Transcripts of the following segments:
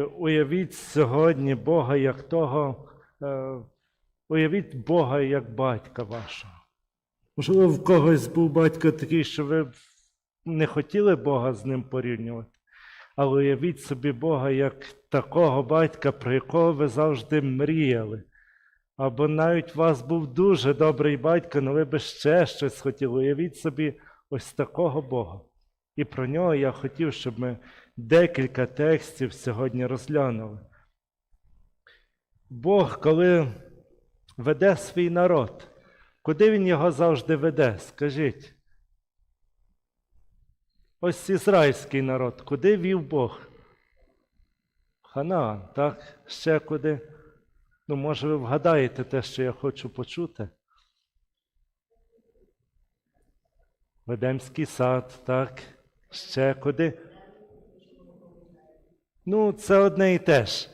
Уявіть сьогодні Бога як того, е, уявіть Бога як батька вашого. Можливо, в когось був батько такий, що ви не хотіли Бога з ним порівнювати. Але уявіть собі Бога як такого батька, про якого ви завжди мріяли. Або навіть у вас був дуже добрий батько, але ви би ще щось хотіли. Уявіть собі ось такого Бога. І про нього я хотів, щоб ми декілька текстів сьогодні розглянули. Бог, коли веде свій народ, куди він його завжди веде? Скажіть. Ось ізраїльський народ, куди вів Бог? Ханаан, так? Ще куди? Ну, може, ви вгадаєте те, що я хочу почути? Ведемський сад, так? Ще куди? Ну, це одне і те ж.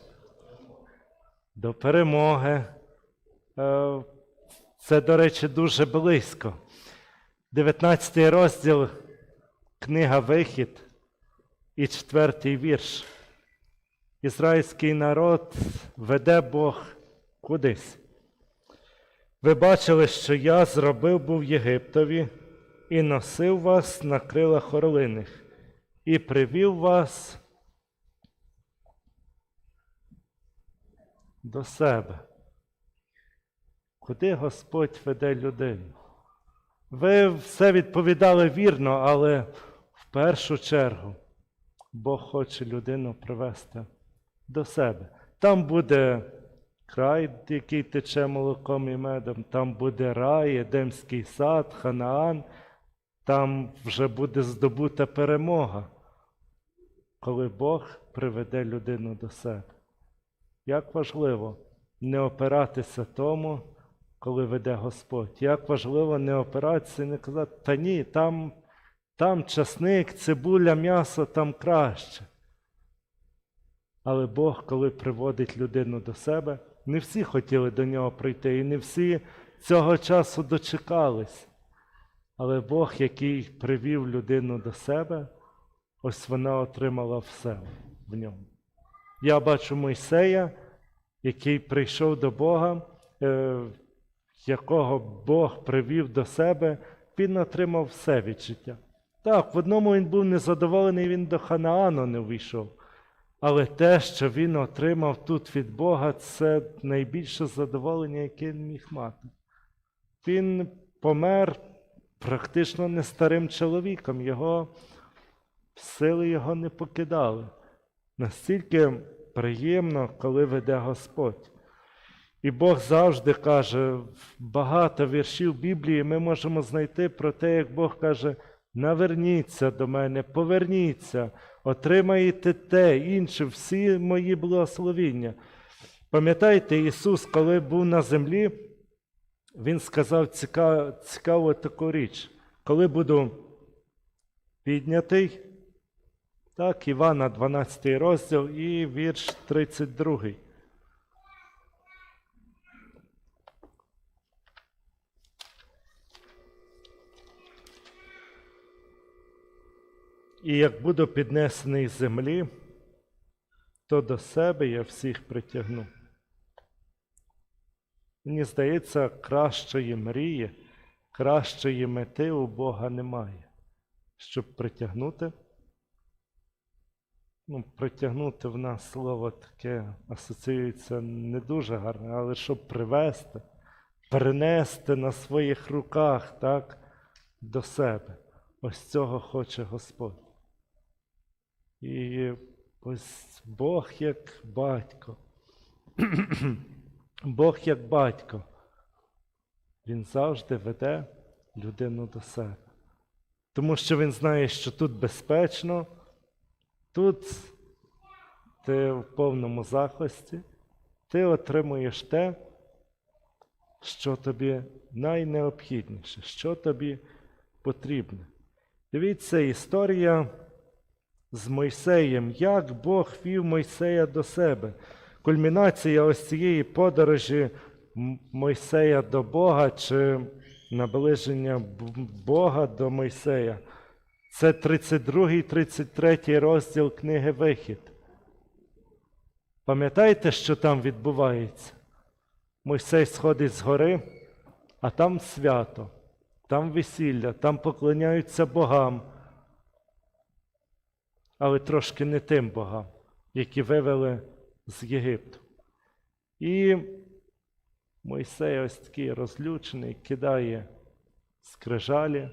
До перемоги. Е, Це, до речі, дуже близько. 19 розділ, книга Вихід і четвертий вірш. Ізраїльський народ веде Бог кудись. Ви бачили, що я зробив був Єгиптові і носив вас на крилах орлиних, і привів вас до себе. Куди Господь веде людину? Ви все відповідали вірно, але в першу чергу Бог хоче людину привести до себе. Там буде край, який тече молоком і медом, там буде рай, Едемський сад, Ханаан, там вже буде здобута перемога, коли Бог приведе людину до себе. Як важливо не опиратися тому, коли веде Господь. Як важливо не опиратися і не казати, та ні, там, там часник, цибуля, м'ясо, там краще. Але Бог, коли приводить людину до себе, не всі хотіли до нього прийти, і не всі цього часу дочекались. Але Бог, який привів людину до себе, ось вона отримала все в ньому. Я бачу Мойсея, який прийшов до Бога, е, якого Бог привів до себе, він отримав все від життя. Так, в одному він був незадоволений, він до Ханаану не вийшов. Але те, що він отримав тут від Бога, це найбільше задоволення, яке він міг мати. Він помер практично не старим чоловіком, його сили його не покидали. Настільки приємно, коли веде Господь. І Бог завжди каже, багато віршів Біблії ми можемо знайти про те, як Бог каже, наверніться до мене, поверніться, отримаєте те, інше, всі мої благословіння. Пам'ятаєте, Ісус, коли був на землі, Він сказав цікаву, цікаву таку річ. Коли буду піднятий, так, Івана, 12 розділ і вірш 32. І як буду піднесений з землі, то до себе я всіх притягну. Мені здається, кращої мрії, кращої мети у Бога немає, щоб притягнути. Ну, притягнути в нас слово таке асоціюється не дуже гарне, але щоб привести, перенести на своїх руках так, до себе. Ось цього хоче Господь. І ось Бог як батько. Бог як батько. Він завжди веде людину до себе. Тому що він знає, що тут безпечно, тут ти в повному захисті, ти отримуєш те, що тобі найнеобхідніше, що тобі потрібне. Дивіться, історія з Мойсеєм, як Бог вів Мойсея до себе. Кульмінація ось цієї подорожі Мойсея до Бога чи наближення Бога до Мойсея. Це 32 33 розділ книги Вихід. Пам'ятаєте, що там відбувається? Мойсей сходить з гори, а там свято, там весілля, там поклоняються богам, але трошки не тим богам, які вивели з Єгипту. І Мойсей ось такий розлючений, кидає скрижалі,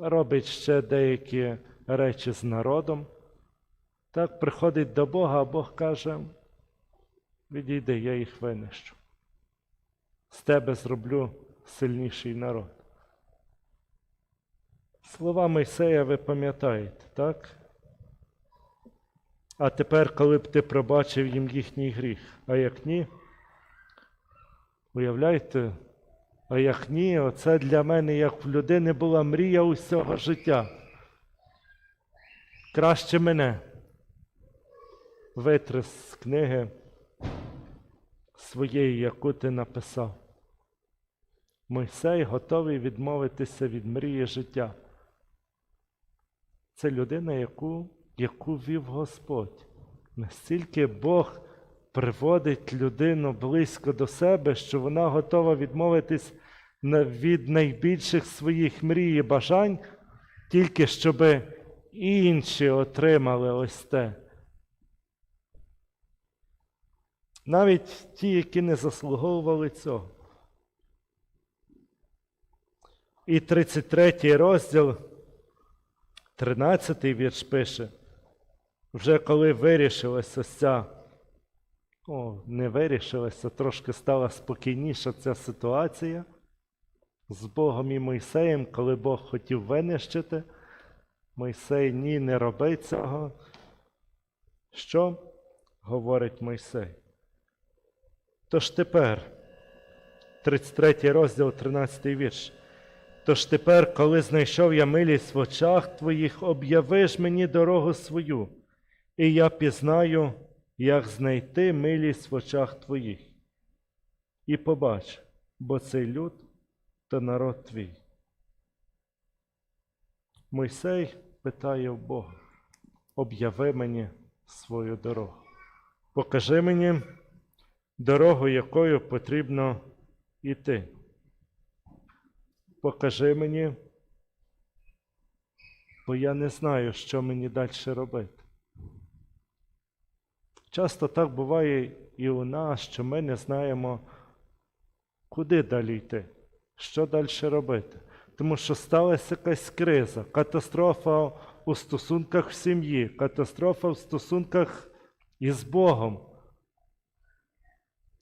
робить ще деякі речі з народом. Так приходить до Бога, а Бог каже: відійди, я їх винищу. З тебе зроблю сильніший народ. Слова Мойсея ви пам'ятаєте, так? А тепер, коли б ти пробачив їм їхній гріх, а як ні, уявляєте, а як ні, оце для мене, як в людини була мрія усього життя. Краще мене витри з книги своєї, яку ти написав. Мойсей готовий відмовитися від мрії життя. Це людина, яку, яку вів Господь. Настільки Бог приводить людину близько до себе, що вона готова відмовитись від найбільших своїх мрій і бажань, тільки щоб інші отримали ось те. Навіть ті, які не заслуговували цього. І 33 розділ, 13 вірш пише, вже коли вирішилася ця, о, не вирішилася, трошки стала спокійніша ця ситуація з Богом і Мойсеєм, коли Бог хотів винищити, Мойсей ні, не роби цього. Що говорить Мойсей? Тож тепер, 33 розділ, 13 вірш. Тож тепер, коли знайшов я милість в очах твоїх, об'явиш мені дорогу свою, і я пізнаю, як знайти милість в очах твоїх. І побач, бо цей люд то народ твій. Мойсей питає в Бога, об'яви мені свою дорогу. Покажи мені дорогу, якою потрібно йти. Покажи мені, бо я не знаю, що мені далі робити. Часто так буває і у нас, що ми не знаємо, куди далі йти, що далі робити. Тому що сталася якась криза, катастрофа у стосунках в сім'ї, катастрофа в стосунках із Богом.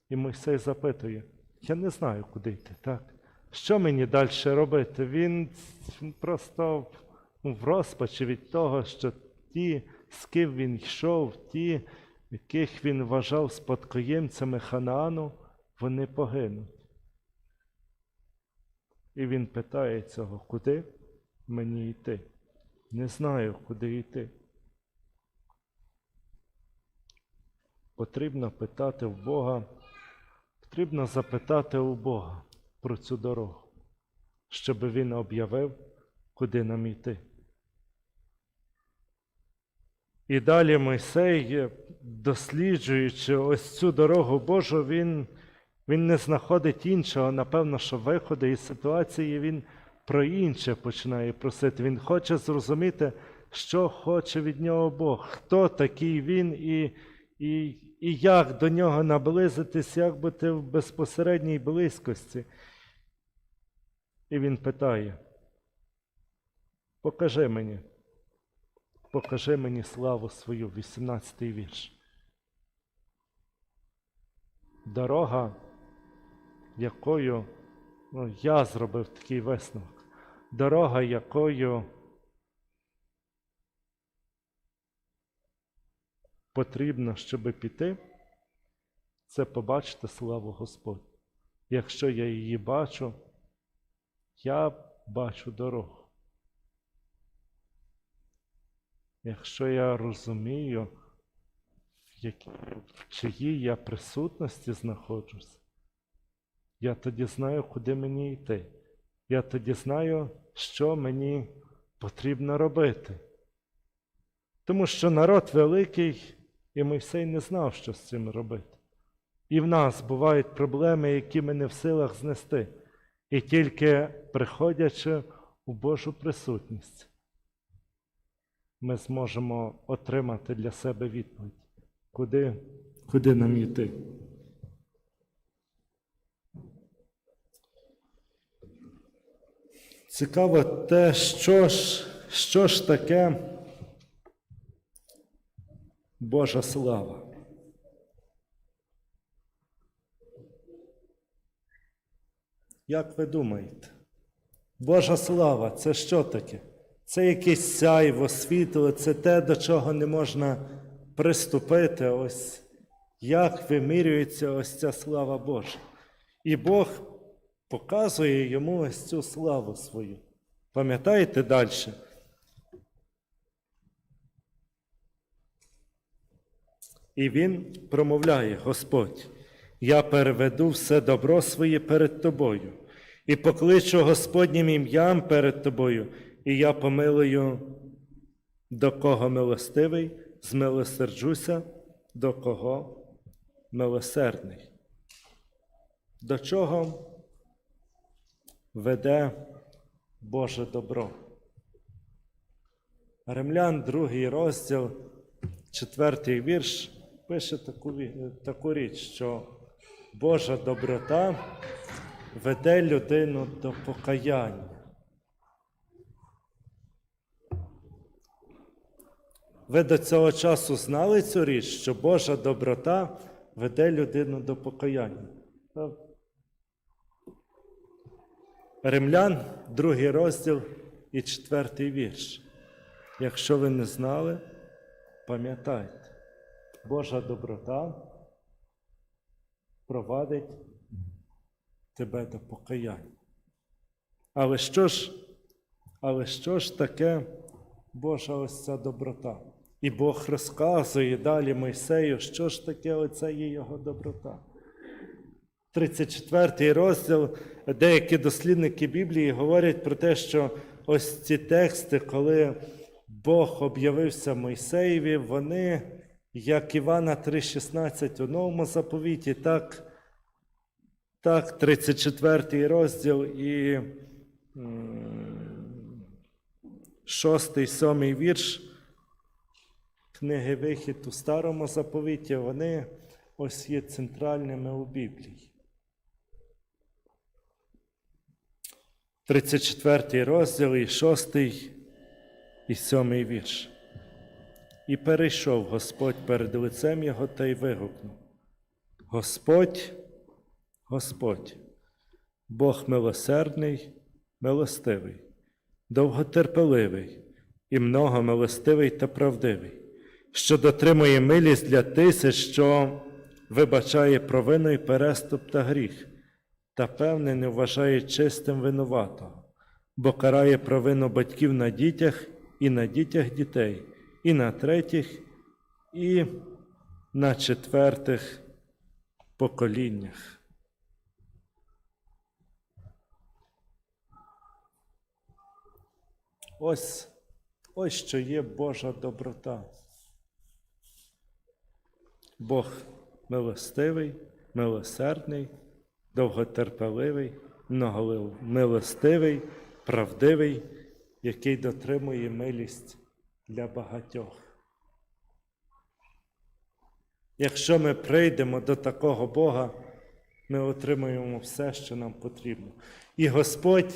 І Мойсей запитує: я не знаю, куди йти, так? Що мені далі робити? Він просто в- в розпачі від того, що ті, з ким він йшов, ті, яких він вважав спадкоємцями Ханаану, вони погинуть. І він питає цього, куди мені йти? Не знаю, куди йти. Потрібно питати в Бога, потрібно запитати у Бога про цю дорогу, щоб Він об'явив, куди нам йти. І далі Мойсей, досліджуючи ось цю дорогу Божу, він, він не знаходить іншого, напевно, що виходу із ситуації він про інше починає просити. Він хоче зрозуміти, що хоче від нього Бог, хто такий він і, і, і як до нього наблизитись, як бути в безпосередній близькості. І він питає: покажи мені, покажи мені славу свою, 18-й вірш. Дорога, якою ну, я зробив такий висновок, дорога, якою потрібно, щоб піти, це побачити славу Господь. Якщо я її бачу, я бачу дорогу. Якщо я розумію, в, якій, в чиїй я присутності знаходжусь, я тоді знаю, куди мені йти. Я тоді знаю, що мені потрібно робити. Тому що народ великий, і Мойсей не знав, що з цим робити. І в нас бувають проблеми, які ми не в силах знести, і тільки приходячи у Божу присутність, ми зможемо отримати для себе відповідь, куди, куди нам йти. Цікаво те, що ж, що ж таке Божа слава. Як ви думаєте? Божа слава це що таке? Це якесь сяйво, світло, це те, до чого не можна приступити. Ось як вимірюється ось ця слава Божа. І Бог показує йому ось цю славу свою. Пам'ятаєте далі? І він промовляє, Господь, я переведу все добро своє перед тобою, і покличу Господнім ім'ям перед тобою, і я помилую, до кого милостивий, змилосерджуся, до кого милосердний. До чого веде Боже добро? Римлян, другий розділ, четвертий вірш, пише таку, таку річ, що Божа доброта веде людину до покаяння. Ви до цього часу знали цю річ, що Божа доброта веде людину до покаяння. Римлян, другий розділ і четвертий вірш. Якщо ви не знали, пам'ятайте, Божа доброта провадить тебе до покаяння. Але що ж, але що ж таке Божа ось ця доброта? І Бог розказує далі Мойсею, що ж таке оця є його доброта. 34 розділ, деякі дослідники Біблії говорять про те, що ось ці тексти, коли Бог об'явився Мойсеєві, вони, як Івана 3,16 у новому заповіті, так, так 34 розділ і 6, 7 вірш книги Вихід у Старому заповіті, вони ось є центральними у Біблії. 34 розділ і 6 і 7 вірш. І перейшов Господь перед лицем його та й вигукнув: Господь, Господь, Бог милосердний, милостивий, довготерпеливий і многомилостивий та правдивий, що дотримує милість для тисяч, що вибачає провину і переступ та гріх, та певне не вважає чистим винуватого, бо карає провину батьків на дітях і на дітях дітей, і на третіх, і на четвертих поколіннях. Ось, ось що є Божа доброта. Бог милостивий, милосердний, довготерпеливий, многомилостивий, правдивий, який дотримує милість для багатьох. Якщо ми прийдемо до такого Бога, ми отримуємо все, що нам потрібно. І Господь,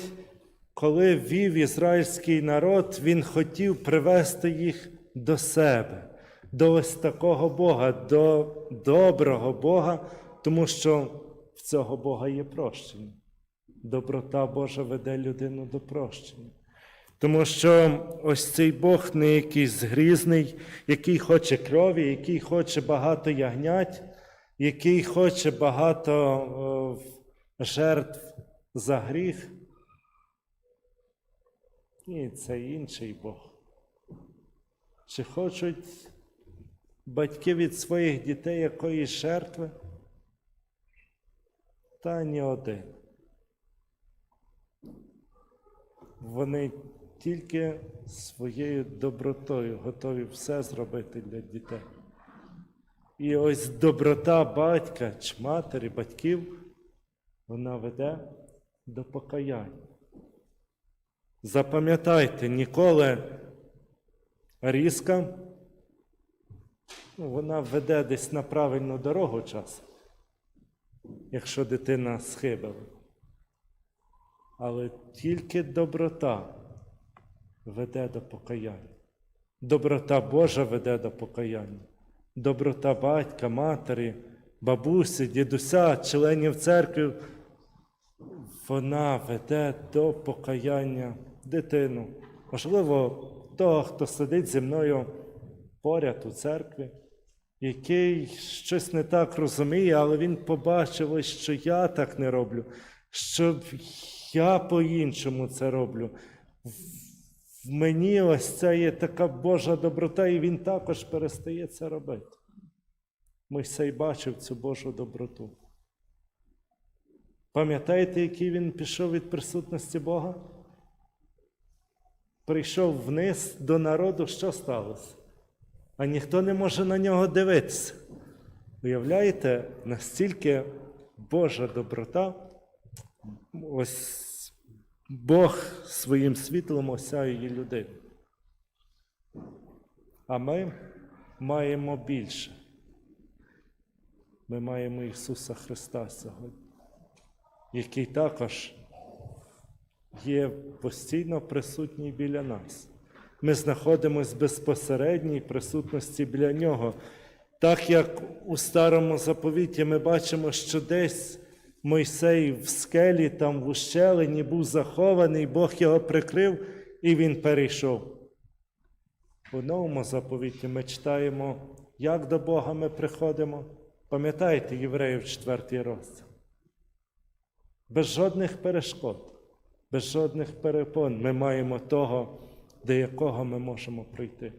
коли вів ізраїльський народ, Він хотів привести їх до себе, до ось такого Бога, до доброго Бога, тому що в цього Бога є прощення. Доброта Божа веде людину до прощення. Тому що ось цей Бог не якийсь грізний, який хоче крові, який хоче багато ягнять, який хоче багато жертв за гріх. Ні, це інший Бог. Чи хочуть батьки від своїх дітей якоїсь жертви? Та ні один. Вони тільки своєю добротою готові все зробити для дітей. І ось доброта батька чи матері, батьків, вона веде до покаяння. Запам'ятайте, ніколи різка, ну, вона веде десь на правильну дорогу час, якщо дитина схибила. Але тільки доброта веде до покаяння. Доброта Божа веде до покаяння. Доброта батька, матері, бабусі, дідуся, членів церкви, вона веде до покаяння дитину. Можливо, того, хто сидить зі мною поряд у церкві, який щось не так розуміє, але він побачив, ось, що я так не роблю, що я по-іншому це роблю. В мені ось це є така Божа доброта, і він також перестає це робити. Мойсей бачив цю Божу доброту. Пам'ятаєте, який він пішов від присутності Бога? Прийшов вниз до народу, що сталося? А ніхто не може на нього дивитися. Уявляєте, настільки Божа доброта, ось Бог своїм світлом осяє людей. А ми маємо більше. Ми маємо Ісуса Христа сьогодні, який також є постійно присутній біля нас. Ми знаходимося в безпосередній присутності біля Нього. Так як у старому заповіті ми бачимо, що десь Мойсей в скелі, там в ущелині був захований, Бог його прикрив і він перейшов. У новому заповіті ми читаємо, як до Бога ми приходимо. Пам'ятаєте євреїв 4 розділ? Без жодних перешкод, без жодних перепон ми маємо того, до якого ми можемо прийти.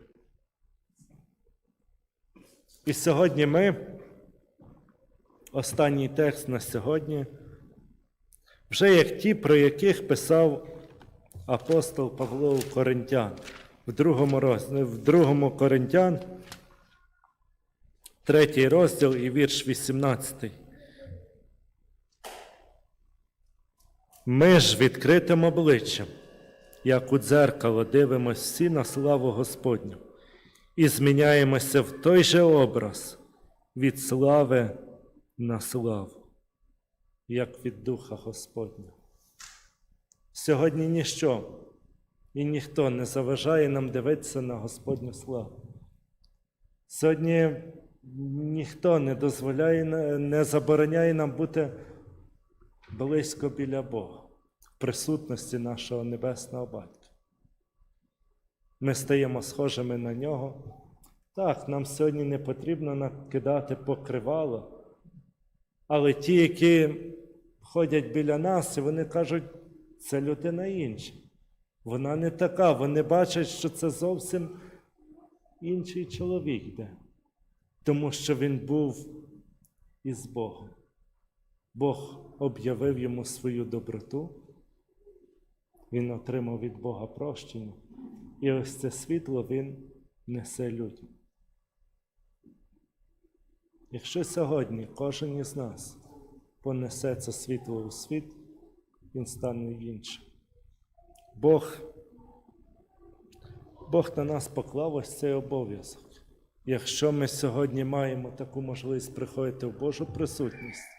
І сьогодні ми, останній текст на сьогодні, вже як ті, про яких писав апостол Павло у Коринтян, в другому, роз... в другому Коринтян, третій розділ і вірш 18. Ми ж відкритим обличчям, як у дзеркало, дивимося всі на славу Господню і зміняємося в той же образ від слави на славу, як від Духа Господня. Сьогодні ніщо і ніхто не заважає нам дивитися на Господню славу. Сьогодні ніхто не дозволяє, не забороняє нам бути близько біля Бога, присутності нашого Небесного Батька. Ми стаємо схожими на нього. Так, нам сьогодні не потрібно накидати покривало, але ті, які ходять біля нас, і вони кажуть, це людина інша. Вона не така, вони бачать, що це зовсім інший чоловік йде, тому що він був із Богом. Бог об'явив йому свою доброту, він отримав від Бога прощення. І ось це світло він несе людям. Якщо сьогодні кожен із нас понесе це світло у світ, він стане іншим. Бог, Бог на нас поклав ось цей обов'язок. Якщо ми сьогодні маємо таку можливість приходити в Божу присутність,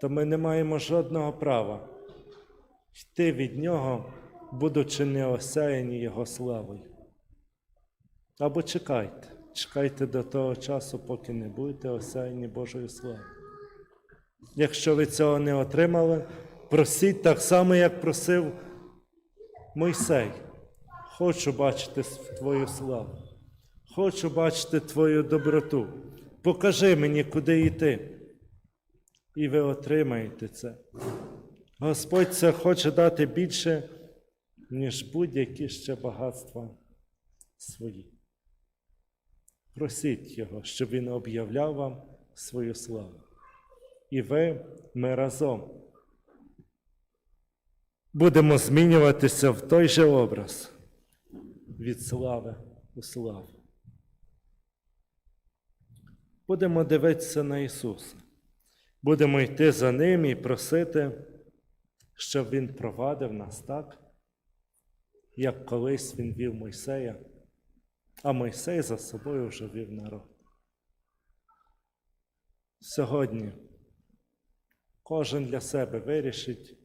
то ми не маємо жодного права йти від Нього, будучи не осяяні Його славою. Або чекайте, чекайте до того часу, поки не будете осяяні Божою славою. Якщо ви цього не отримали, просіть так само, як просив Мойсей. Хочу бачити Твою славу, хочу бачити Твою доброту. Покажи мені, куди йти. І ви отримаєте це. Господь це хоче дати більше, ніж будь-які ще багатства свої. Просіть Його, щоб Він об'являв вам свою славу. І ви, ми разом будемо змінюватися в той же образ від слави у славу. Будемо дивитися на Ісуса. Будемо йти за Ним і просити, щоб Він провадив нас так, як колись Він вів Мойсея, а Мойсей за собою вже вів народ. Сьогодні кожен для себе вирішить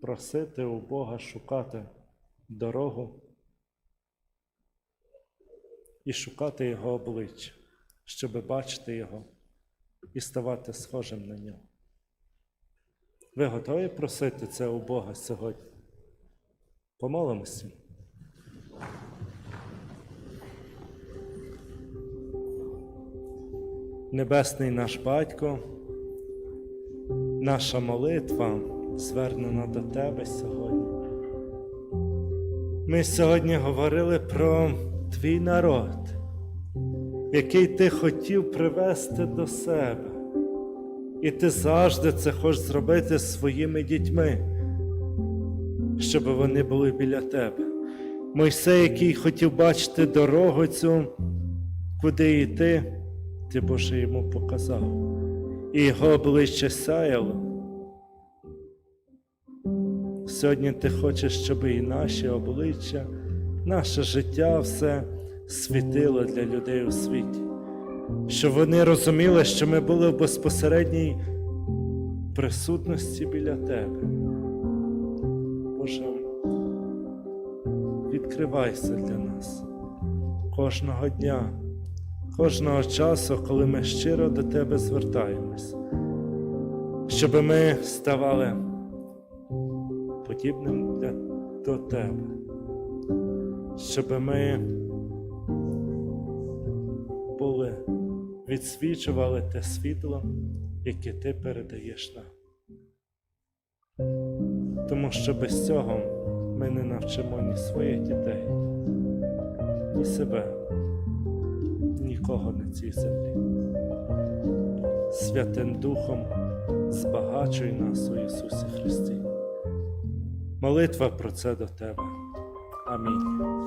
просити у Бога шукати дорогу і шукати Його обличчя, щоб бачити Його і ставати схожим на нього. Ви готові просити це у Бога сьогодні? Помолимося. Небесний наш Батько, наша молитва звернена до Тебе сьогодні. Ми сьогодні говорили про твій народ, який ти хотів привести до себе. І ти завжди це хочеш зробити зі своїми дітьми, щоб вони були біля тебе. Мойсей, який хотів бачити дорогу цю, куди йти, ти Боже йому показав. І його обличчя сяяло. Сьогодні ти хочеш, щоб і наші обличчя, наше життя все світило для людей у світі, щоб вони розуміли, що ми були в безпосередній присутності біля тебе. Боже, відкривайся для нас кожного дня, кожного часу, коли ми щиро до тебе звертаємось, щоб ми ставали подібним для, до тебе, щоб ми відсвічували те світло, яке ти передаєш нам. Тому що без цього ми не навчимо ні своїх дітей, ні себе, нікого на цій землі. Святим Духом збагачуй нас у Ісусі Христі. Молитва про це до Тебе. Амінь.